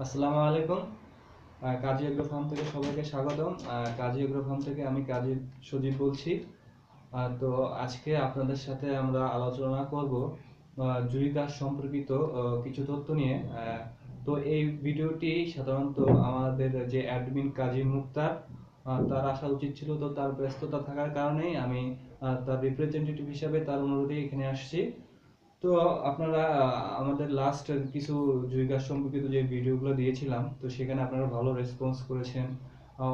আসসালামু আলাইকুম। কাজী agro farm থেকে সবাইকে স্বাগতম। কাজী এগ্রো ফার্ম থেকে আমি কাজী সজীব বলছি। তো আজকে আপনাদের সাথে আমরা আলোচনা করব জুই গাছ সম্পর্কিত কিছু তথ্য নিয়ে। তো এই ভিডিওটি সাধারণত আমাদের যে অ্যাডমিন কাজী মুক্তার তার আসা উচিত ছিল, তো তার ব্যস্ততা থাকার কারণেই আমি তার রিপ্রেজেন্টেটিভ হিসাবে তার অনুরোধে এখানে আসছি। তো আপনারা আমাদের লাস্ট কিছু জুই সম্পর্কিত যে ভিডিওগুলো দিয়েছিলাম, তো সেখানে আপনারা ভালো রেসপন্স করেছেন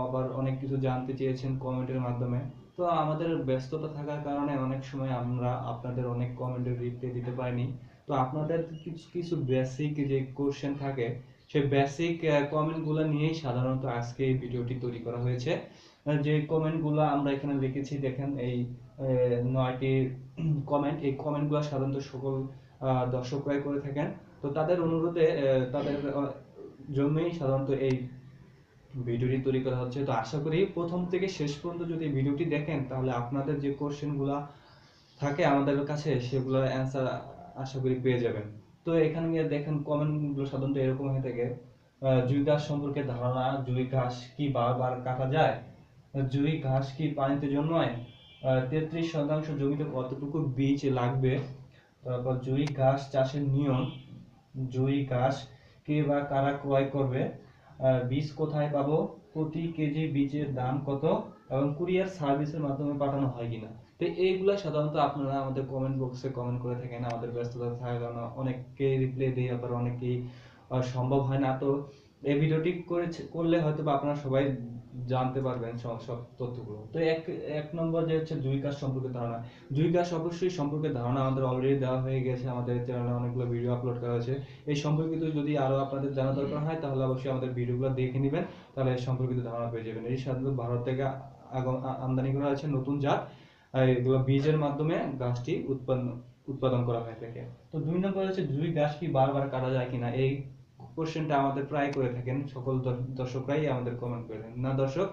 আবার অনেক কিছু জানতে চেয়েছেন কমেন্টের মাধ্যমে। তো আমাদের ব্যস্ততা থাকার কারণে অনেক সময় আমরা আপনাদের অনেক কমেন্টের রিপ্লাই দিতে পারিনি। তো আপনাদের কিছু কিছু বেসিক যে কোশ্চেন থাকে সেই বেসিক কমেন্টগুলো নিয়েই সাধারণত আজকে এই ভিডিওটি তৈরি করা হয়েছে। যে কমেন্টগুলো আমরা এখানে লিখেছি, দেখেন এই নয়টি কমেন্ট এই কমেন্টগুলো সাধারণত সকল দর্শকরাই করে থাকেন। তো তাদের অনুরোধে তাদের জন্যই সাধারণত এই ভিডিওটি তৈরি করা হচ্ছে। তো আশা করি প্রথম থেকে শেষ পর্যন্ত যদি ভিডিওটি দেখেন, তাহলে আপনাদের যে কোশ্চেনগুলো থাকে আমাদের কাছে, সেগুলোর অ্যান্সার আশা করি পেয়ে যাবেন। তো এখানে গিয়ে দেখেন কমেন্টগুলো সাধারণত এরকম হয়ে থাকে। জুই ঘাস সম্পর্কে ধারণা, জুই ঘাস কি বারবার কাটা যায়? জুই ঘাস কি পানিতে জন্মায়? তেত্রিশ শতাংশ জমিতে কতটুকু বীজ লাগবে? তারপর জুই ঘাস চাষের নিয়ম, জুই ঘাস কে বা কারা ক্রয় করবে? বীজ কোথায় পাবো? প্রতি কেজি বীজের দাম কত? এবং কুরিয়ার সার্ভিসের মাধ্যমে পাঠানো হয় কিনা। তো এইগুলা সাধারণত আপনারা আমাদের কমেন্ট বক্সে কমেন্ট করে থাকেন, আমাদের ব্যস্ততা থাকার কারণে অনেককে রিপ্লাই দিই, আবার অনেকেই সম্ভব হয় না। তো এই ভিডিওটি করলে হয়তো বা আপনারা সবাই জানতে পারবেন সব তথ্যগুলো। তো এক এক নম্বর যে হচ্ছে জুই গাছ সম্পর্কে ধারণা। জুই গাছ অবশ্যই সম্পর্কে ধারণা আমাদের অলরেডি দেওয়া হয়ে গেছে, আমাদের চ্যানেলে অনেকগুলো ভিডিও আপলোড করা হয়েছে। এই সম্পর্কিত যদি আরও আপনাদের জানা দরকার হয়, তাহলে অবশ্যই আমাদের ভিডিওগুলো দেখে নেবেন, তাহলে এই সম্পর্কিত ধারণা পেয়ে যাবেন। এই সাধারণত ভারত থেকে আমদানি করা হয়েছে নতুন জাত এগুলো বীজের মাধ্যমে গাছটি উৎপন্ন, উৎপাদন করা হয়ে থাকে। তো দুই নম্বর হচ্ছে, জুই গাছ কি বারবার কাটা যায় কিনা? এই কোশ্চেনটা আমাদের প্রায় করে থাকেন, সকল দর্শকরাই আমাদের কমেন্ট করে থাকেন। না দর্শক,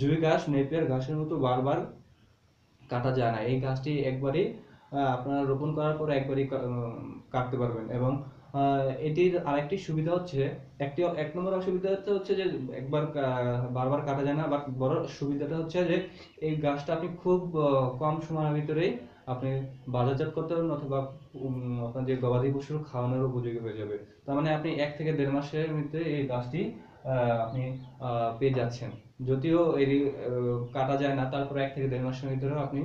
জুই গাছ, নেপিয়ার ঘাসের মতো বারবার কাটা যায় না। এই গাছটি একবারই আপনারা রোপণ করার পর একবারই কাটতে পারবেন এবং এটির আরেকটি সুবিধা হচ্ছে, একটি এক নম্বর অসুবিধা হচ্ছে হচ্ছে যে একবার বারবার কাটা যায় না বাট বড় সুবিধাটা হচ্ছে যে এই গাছটা আপনি খুব কম সময়ের ভিতরেই আপনি বাজারজাত করতে পারবেন অথবা আপনার যে গবাদি পশুর খাওয়ানোর উপযোগী হয়ে যাবে। তার মানে আপনি এক থেকে দেড় মাসের মধ্যে এই গাছটি আপনি পেয়ে যাচ্ছেন। যদিও এর কাটা যায় না, তারপরে এক থেকে দেড় মাসের ভিতরেও আপনি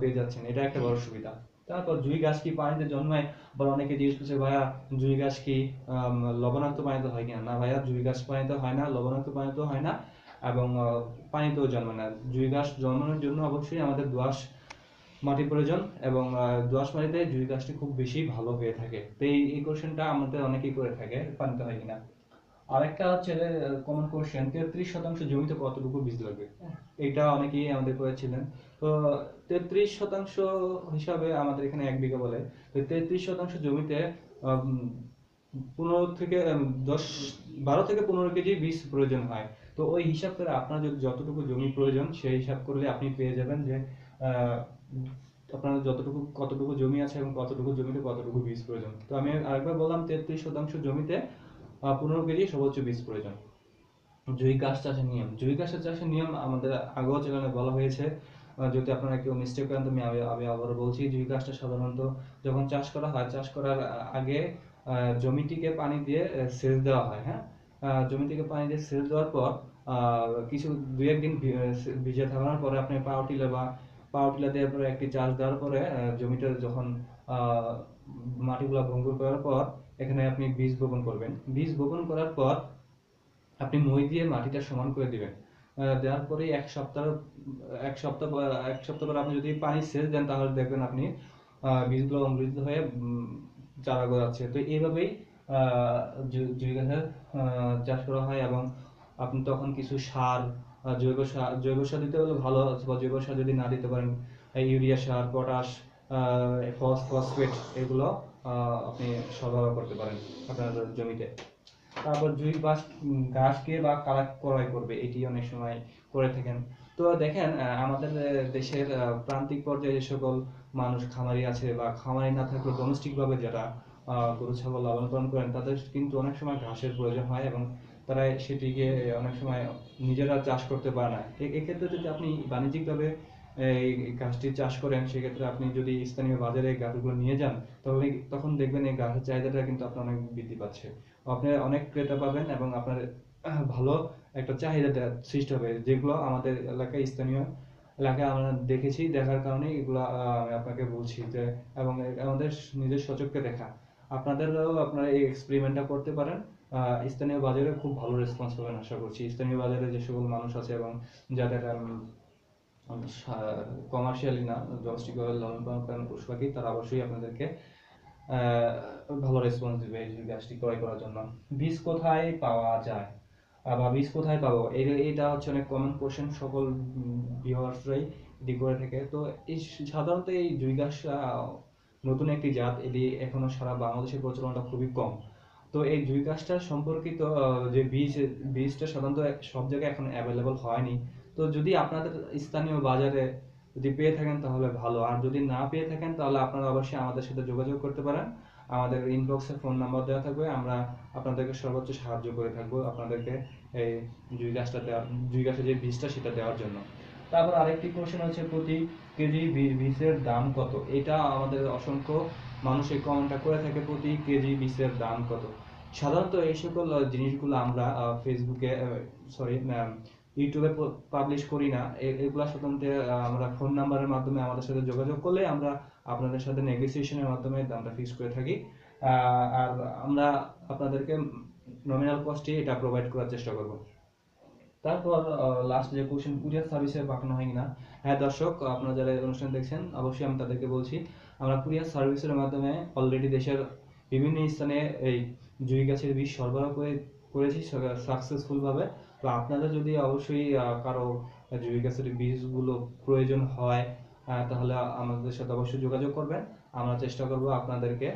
পেয়ে যাচ্ছেন। এটা একটা বড় সুবিধা। তারপর জুই গাছ কি পানিতে জন্মায়? বা অনেকে জিজ্ঞেস করছে, ভাইয়া, জুই গাছ কি লবণাক্ত পানিতে হয় কিনা? না, ভাইয়া, জুই গাছ পানিতে হয় না, লবণাক্ত পানিতেও হয় না এবং পানিতেও জন্মায় না। জুই গাছ জন্মানোর জন্য অবশ্যই আমাদের দোআঁশ মাটি প্রয়োজন এবং দোআঁশ মাটিতে জুই গাছটি খুব বেশি ভালো হয়ে থাকে। তো এই এই কোশ্চেনটা আমাদের অনেকেই করে থাকে, পানিতে হয় কিনা। আরেকটা হচ্ছে কমন কোশ্চেন তেত্রিশ শতাংশ জমিতে কতটুকু বীজ লাগবে? এটা অনেকেই আমাদের করেছিলেন তো, তেত্রিশ শতাংশ হিসাবে আমাদের এখানে এক বিঘা বলে। তো তেত্রিশ শতাংশ জমিতে পনেরো থেকে দশ, বারো থেকে পনেরো কেজি বীজ প্রয়োজন হয়। তো ওই হিসাব করে আপনার যদি যতটুকু জমি প্রয়োজন, সেই হিসাব করলে আপনি পেয়ে যাবেন যে আপনার যতটুকু, কতটুকু জমি আছে এবং কতটুকু জমিতে কতটুকু বীজ প্রয়োজন। তো আমি আরেকবার বললাম, তেত্রিশ শতাংশ জমিতে পনেরো কেজি সর্বোচ্চ বীজ প্রয়োজন। জুই গাছ চাষের নিয়ম। জুই ঘাসের চাষের নিয়ম আমাদের আগেও চ্যানেলে বলা হয়েছে। যদি আপনারা কেউ মিস্টেক করেন তো আমি আমি বলছি জুই গাছটা সাধারণত যখন চাষ করা হয়, চাষ করার আগে জমিটিকে পানি দিয়ে সেচ দেওয়া হয় হ্যাঁ? জমিটিকে পানি দিয়ে সেচ দেওয়ার পর কিছু দুই একদিন ভিজে থাকানোর পরে আপনি পাওয়ার টিলার বা পাওয়ার টিলার দেওয়ার পরে একটি চাষ দেওয়ার পরে জমিটা যখন মাটিগুলা ভঙ্গুর করার পর এখানে আপনি বীজ বপন করবেন। বীজ বপন করার পর আপনি মই দিয়ে মাটিটা সমান করে দিবেন। দেওয়ার পরে এক সপ্তাহ এক সপ্তাহ এক সপ্তাহ পর আপনি যদি পানি সেচ দেন তাহলে দেখবেন আপনি বীজগুলো অঙ্কুরিত হয়ে চারা গজাচ্ছে তো এইভাবেই আহ, জু- জুই গাছের চাষ করা হয় এবং আপনি তখন কিছু সার জৈব সার জৈব সার দিতে হলে ভালো অথবা জৈব সার যদি না দিতে পারেন ইউরিয়া সার পটাশ ফস ফসফেট এগুলো আপনি সরবরাহ করতে পারেন আপনার জমিতে। তারপর জুই উম, গাছকে বা কারা ক্রয় করবে এটি অনেক সময় করে থাকেন। তো দেখেন আমাদের দেশের প্রান্তিক পর্যায়ে যে সকল মানুষ খামারি আছে বা খামারি না থাকলেও ডোমেস্টিক ভাবে যারা গরু ছাগল লালন পালন করেন তাদের কিন্তু অনেক সময় ঘাসের প্রয়োজন হয় এবং তারা সেটিকে অনেক সময় নিজেরা চাষ করতে পারে না। এক্ষেত্রে যদি আপনি বাণিজ্যিকভাবে এই গাছটি চাষ করেন, সেক্ষেত্রে আপনি যদি স্থানীয় বাজারে গাছগুলো নিয়ে যান, তাহলে তখন দেখবেন এই গাছের চাহিদাটা কিন্তু আপনার অনেক বৃদ্ধি পাচ্ছে। আপনি অনেক ক্রেতা পাবেন এবং আপনার ভালো একটা চাহিদা সৃষ্টি হবে। যেগুলো আমাদের এলাকায়, স্থানীয় এলাকায় আমরা দেখেছি, দেখার কারণে এগুলো আমি আপনাকে বলছি যে, এবং আমাদের নিজের সচক্ষে দেখা। আপনাদেরও আপনারা এই এক্সপেরিমেন্টটা করতে পারেন। স্থানীয় বাজারে খুব ভালো রেসপন্স পাবেন, আশা করছি। স্থানীয় বাজারে যে সকল মানুষ আছে এবং যাদের কমার্শিয়ালি না ডোমেস্টিক লালন পালন করেন পশু পাখি তারা অবশ্যই আপনাদেরকে ভালো রেসপন্স দিবে এই গাছটি ক্রয় করার জন্য। বীজ কোথায় পাওয়া যায়? বা বীজ কোথায় পাবো? এটা হচ্ছে অনেক কমন কোশ্চেন সকল ভিউয়ার্সরাই এটি করে থাকে। তো এই সাধারণত এই জুই গাছ নতুন একটি জাত, এটি এখনও সারা বাংলাদেশের প্রচলনটা খুবই কম। তো এই জুই গাছটা সম্পর্কিত যে বীজ, বীজটা সাধারণত সব জায়গায় এখন অ্যাভেলেবল হয়নি। তো যদি আপনাদের স্থানীয় বাজারে যদি পেয়ে থাকেন তাহলে ভালো। আর যদি না পেয়ে থাকেন তাহলে আপনারা অবশ্যই আমাদের সাথে যোগাযোগ করতে পারেন। আমাদের ইনবক্সে ফোন নাম্বার দেওয়া থাকবে। আমরা আপনাদেরকে সর্বোচ্চ সাহায্য করে থাকব আপনাদেরকে এই জুই গাছটা দেওয়া জুই গাছের যে বীজটা সেটা দেওয়ার জন্য। তারপর আরেকটি কোশ্চেন হচ্ছে, প্রতি কেজি বীজের দাম কত? এটা আমাদের অসংখ্য মানুষ এই কমেন্টটা করে থাকে, প্রতি কেজি বীজের দাম কত? সাধারণত এই সকল জিনিসগুলো আমরা ফেসবুকে সরি ইউটিউবে পাবলিশ করি না। এগুলা সাধারণত আমরা ফোন নাম্বারের মাধ্যমে আমাদের সাথে যোগাযোগ করলে আমরা আপনাদের সাথে নেগোসিয়েশনের মাধ্যমে দামটা ফিক্স করে থাকি। আর আমরা আপনাদেরকে নমিনাল কস্টে এটা প্রোভাইড করার চেষ্টা করব। তারপর লাস্ট যে কোশ্চেন কুরিয়ার সার্ভিসে পাঠানো হয় কিনা? হ্যাঁ দর্শক, আপনারা যারা এই অনুষ্ঠান দেখছেন, অবশ্যই আমি তাদেরকে বলছি, আমরা কুরিয়ার সার্ভিসের মাধ্যমে অলরেডি দেশের বিভিন্ন স্থানে এই জুই গাছের বীজ সরবরাহ করে করেছি সাকসেসফুল ভাবে। তো আপনাদের যদি অবশ্যই কারও জুই গাছের বীজগুলো প্রয়োজন হয় তাহলে আমাদের সাথে অবশ্যই যোগাযোগ করবেন। আমরা চেষ্টা করব আপনাদেরকে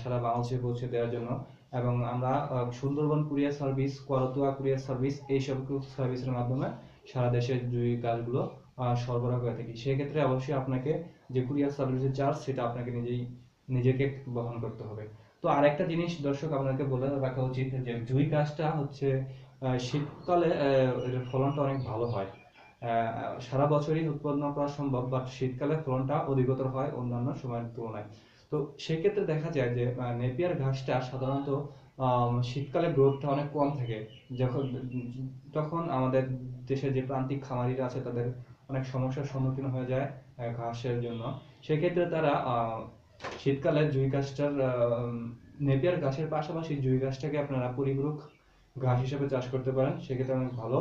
সারা বাংলাদেশে পৌঁছে দেওয়ার জন্য। এবং আমরা Sundarban courier service, Karatoya courier service, এইসব সার্ভিসের মাধ্যমে সারা দেশের জুই গাছগুলো সরবরাহ করে থাকি। সেক্ষেত্রে অবশ্যই আপনাকে যে কুরিয়ার সার্ভিসের চার্জ সেটা আপনাকে নিজেই, নিজেকে বহন করতে হবে। তো আরেকটা জিনিস দর্শক আপনাকে বলে রাখা উচিত যে জুই গাছটা হচ্ছে শীতকালে ফলনটা অনেক ভালো হয়। সারা বছরই উৎপন্ন করা সম্ভব বাট শীতকালে ফলনটা অধিকতর হয় অন্যান্য সময়ের তুলনায়। তো সেক্ষেত্রে দেখা যায় যে নেপিয়ার ঘাসটা সাধারণত শীতকালে গ্রোথটা অনেক কম থাকে। যখন তখন আমাদের দেশে যে প্রান্তিক খামারিরা আছে তাদের অনেক সমস্যার সম্মুখীন হয়ে যায় ঘাসের জন্য। সেক্ষেত্রে তারা আহ, শীতকালে জুই গাছটার নেপিয়ার গাছের পাশাপাশি জুই গাছটাকে আপনারা পরিপূরক ঘাস হিসেবে চাষ করতে পারেন, সেক্ষেত্রে অনেক ভালো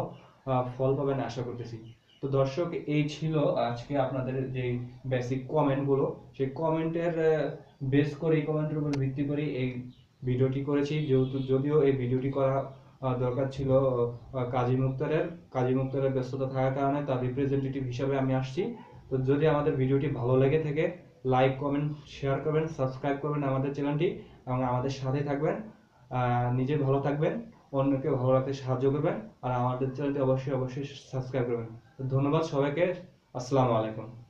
ফল পাবেন আশা করতেছি। তো দর্শক, এই ছিল আজকে আপনাদের যে বেসিক কমেন্টগুলো। সেই কমেন্টের বেস করে এই কমেন্টের উপর ভিত্তি করে এই ভিডিওটি করেছি। যেহেতু, যদিও এই ভিডিওটি করা দরকার ছিল কাজী মুক্তারের। কাজী মুক্তারের ব্যস্ততা থাকার কারণে তার রিপ্রেজেন্টেটিভ হিসাবে আমি আসছি। তো যদি আমাদের ভিডিওটি ভালো লেগে থাকে লাইক কমেন্ট শেয়ার করবেন সাবস্ক্রাইব করবেন আমাদের চ্যানেলটি। এবং আমাদের সাথে থাকবেন নিজে ভালো থাকবেন, অন্যকে ভালো রাখতে সাহায্য করবেন, আর আমাদের চ্যানেলটি অবশ্যই অবশ্যই সাবস্ক্রাইব করবেন। ধন্যবাদ সবাইকে, আসসালামু আলাইকুম।